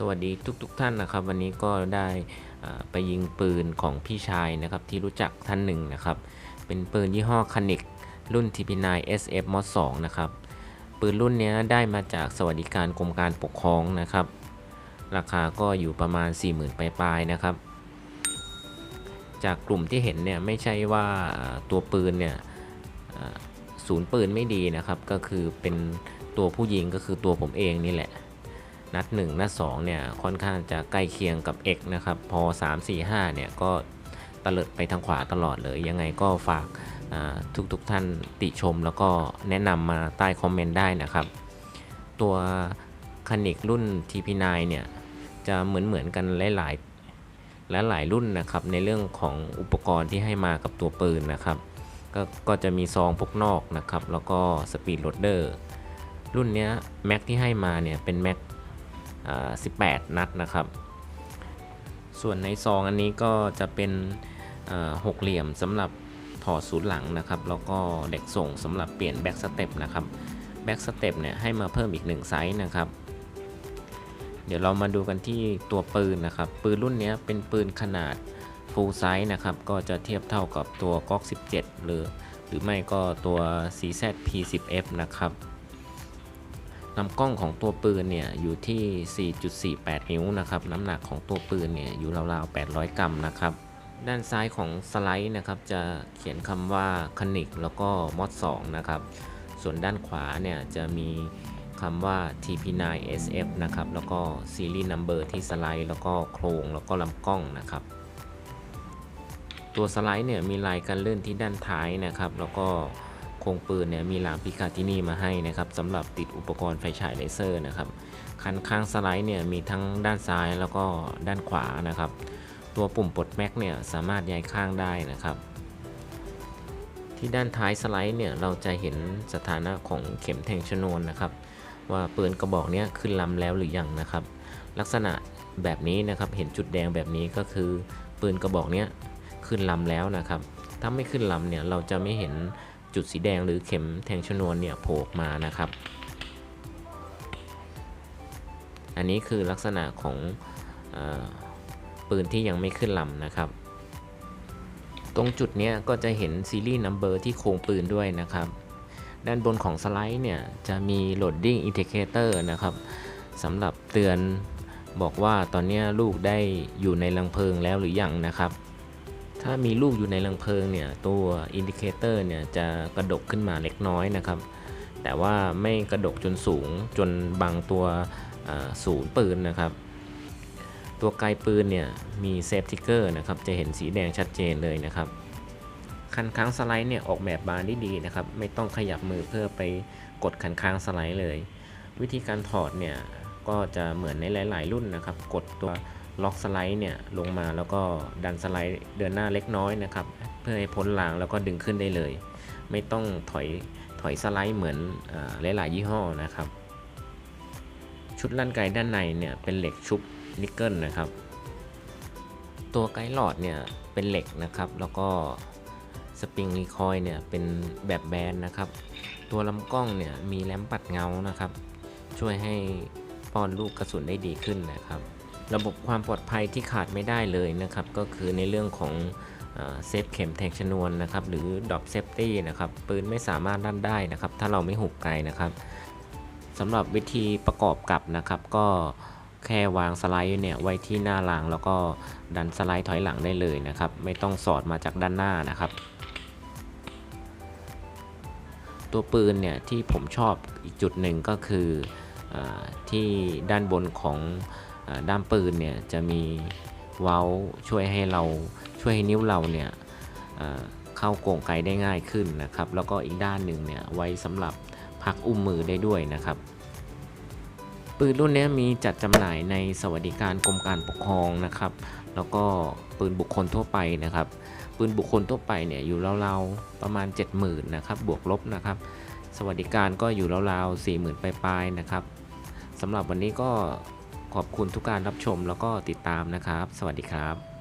สวัสดีทุกๆทท่านนะครับ วันนี้ก็ได้ไปยิงปืนของพี่ชายนะครับที่รู้จักท่านหนึ่งนะครับ เป็นปืนยี่ห้อคานิกรุ่น TP9 SF Mod 2นะครับ ปืนรุ่นนี้ได้มาจากสวัสดิการกรมการปกครองนะครับ ราคาก็อยู่ประมาณ 40,000ปลายๆนะครับ จากกลุ่มที่เห็นเนี่ยไม่ใช่ว่าตัวปืนเนี่ยศูนย์ปืนไม่ดีนะครับ ก็คือเป็นตัวผู้ยิงก็คือตัวผมเองนี่แหละ นัด 1 นัด2เนี่ยค่อนข้างจะใกล้เคียงกับ X นะครับพอ 3 4 5เนี่ยก็ตะเลิดไปทางขวาตลอดเลยยังไงก็ฝากทุกๆทท่านติชมแล้วก็แนะนำมาใต้คอมเมนต์ได้นะครับ ตัวคานิกรุ่น TP9 เนี่ยจะเหมือนเหมือนกันหลายๆและหลายรุ่นนะครับในเรื่องของอุปกรณ์ที่ให้มากับตัวปืนนะครับก็ก็จะมีซองพกนอกนะครับแล้วก็สปีดโรดเดอร์รุ่นเนี้ยแม็กที่ให้มาเนี่ยเป็นแม็ก 18 นัดนะครับ ส่วนในซองอันนี้ก็จะเป็นหกเหลี่ยมสำหรับถอดศูนย์หลังนะครับ แล้วก็เด็กส่งสำหรับเปลี่ยนแบ็กสเต็ปนะครับแบ็กสเต็ปเนี่ยให้มาเพิ่มอีก1ไซส์นะครับเดี๋ยวเรามาดูกันที่ตัวปืนนะครับ ปืนรุ่นนี้เป็นปืนขนาด full size นะครับ ก็จะเทียบเท่ากับตัวก๊อก17 หรือ หรือไม่ก็ตัว CZ P10F นะครับ ลำกล้องของตัวปืนเนี่ยอยู่ที่ 4.48 นิ้วนะครับ น้ำหนักของตัวปืนเนี่ยอยู่ราวๆ 800 กรัมนะครับ ด้านซ้ายของสไลด์นะครับจะเขียนคำว่าคนิกแล้วก็มอด2นะครับ ส่วนด้านขวาเนี่ยจะมีคำว่า TP9 SF นะครับ แล้วก็ซีรีส์นัมเบอร์ที่สไลด์ แล้วก็โครง แล้วก็ลำกล้องนะครับ ตัวสไลด์เนี่ยมีลายกันเลื่อนที่ด้านท้ายนะครับ แล้วก็ ครงปืนเนี่ยมีหลามพิคาตินี่มาให้นะครับสำหรับติดอุปกรณ์ไฟฉายเลเซอร์นะครับคันข้างสไลด์เนี่ยมีทั้งด้านซ้ายแล้วก็ด้านขวานะครับ ตัวปุ่มปลดแม็กเนี่ยสามารถย้ายข้างได้นะครับ ที่ด้านท้ายสไลด์เนี่ยเราจะเห็นสถานะของเข็มแทงชนวนนะครับ ว่าปืนกระบอกเนี้ยขึ้นลำแล้วหรือยังนะครับ ลักษณะแบบนี้นะครับเห็นจุดแดงแบบนี้ก็คือปืนกระบอกเนี้ยขึ้นลำแล้วนะครับ ถ้าไม่ขึ้นลำเนี่ยเราจะไม่เห็น จุดสีแดงหรือเข็มแทงชนวนเนี่ยโผล่มานะครับ อันนี้คือลักษณะของอปืนที่ยังไม่ขึ้นลำนะครับ ตรงจุดเนี้ยก็จะเห็นซีรีส์นัมเบอร์ที่โครงปืนด้วยนะครับ ด้านบนของสไลด์เนี่ยจะมี loading indicator นะครับสำหรับเตือนบอกว่าตอนนี้ลูกได้อยู่ในรังเพลิงแล้วหรือยังนะครับ ถ้ามีลูกอยู่ในรังเพลิงเนี่ยตัวอินดิเคเตอร์เนี่ยจะกระดกขึ้นมาเล็กน้อยนะครับ แต่ว่าไม่กระดกจนสูงจนบังตัวศูนย์ปืนนะครับ ตัวไกลปืนเนี่ยมีเซฟทิเกอร์นะครับจะเห็นสีแดงชัดเจนเลยนะครับคันค้างสไลด์เนี่ยออกแบบบาได้ดีนะครับไม่ต้องขยับมือเพื่อไปกดคันค้างสไลด์เลย วิธีการถอดเนี่ยก็จะเหมือนในหลาย ๆ รุ่นนะครับ กดตัว ล็อกสไลด์เนี่ยลงมาแล้วก็ดันสไลด์เดินหน้าเล็กน้อยนะครับ เพื่อให้พ้นรางแล้วก็ดึงขึ้นได้เลย ไม่ต้องถอยถอยสไลด์เหมือนอหลายๆยี่ห้อนะครับ ชุดลั่นไกด้านในเนี่ยเป็นเหล็กชุบนิกเกิลนะครับ ตัวไกด์หลอดเนี่ยเป็นเหล็กนะครับ แล้วก็สปริงรีคอยเนี่ยเป็นแบบแบนนะครับ ตัวลำกล้องเนี่ยมีแลมปัดเงานะครับ ช่วยให้ป้อนลูกกระสุนได้ดีขึ้นนะครับ ระบบความปลอดภัยที่ขาดไม่ได้เลยนะครับ ก็คือในเรื่องของเซฟเข็มแทงชนวนนะครับ หรือดอ p เซฟตี้นะครับ ปืนไม่สามารถลั่นได้นะครับ ถ้าเราไม่หุบไกลนะครับสำหรับวิธีประกอบกับนะครับ ก็แค่วางสไลด์เนี่ยไว้ที่หน้ารางแล้วก็ดันสไลด์ถอยหลังได้เลยนะครับ ไม่ต้องสอดมาจากด้านหน้านะครับ ตัวปืนเนี่ยที่ผมชอบอีกจุดหนึ่งก็คืออที่ด้านบนของ ด้ามปืนเนี่ยจะมีเว้าช่วยให้เราช่วยให้นิ้วเราเนี่ยเข้าโกงไกได้ง่ายขึ้นนะครับ แล้วก็อีกด้านหนึ่งเนี่ยไว้สำหรับพักอุ้มมือได้ด้วยนะครับปืนรุ่นนี้มีจัดจำหน่ายในสวัสดิการกรมการปกครองนะครับ แล้วก็ปืนบุคคลทั่วไปนะครับ ปืนบุคคลทั่วไปเนี่ยอยู่ราวๆประมาณ 70,000นะครับบวกลบนะครับ สวัสดิการก็อยู่ราวๆ40,000ปลายๆนะครับสำหรับวันนี้ก็ ขอบคุณทุกการรับชมแล้วก็ติดตามนะครับ สวัสดีครับ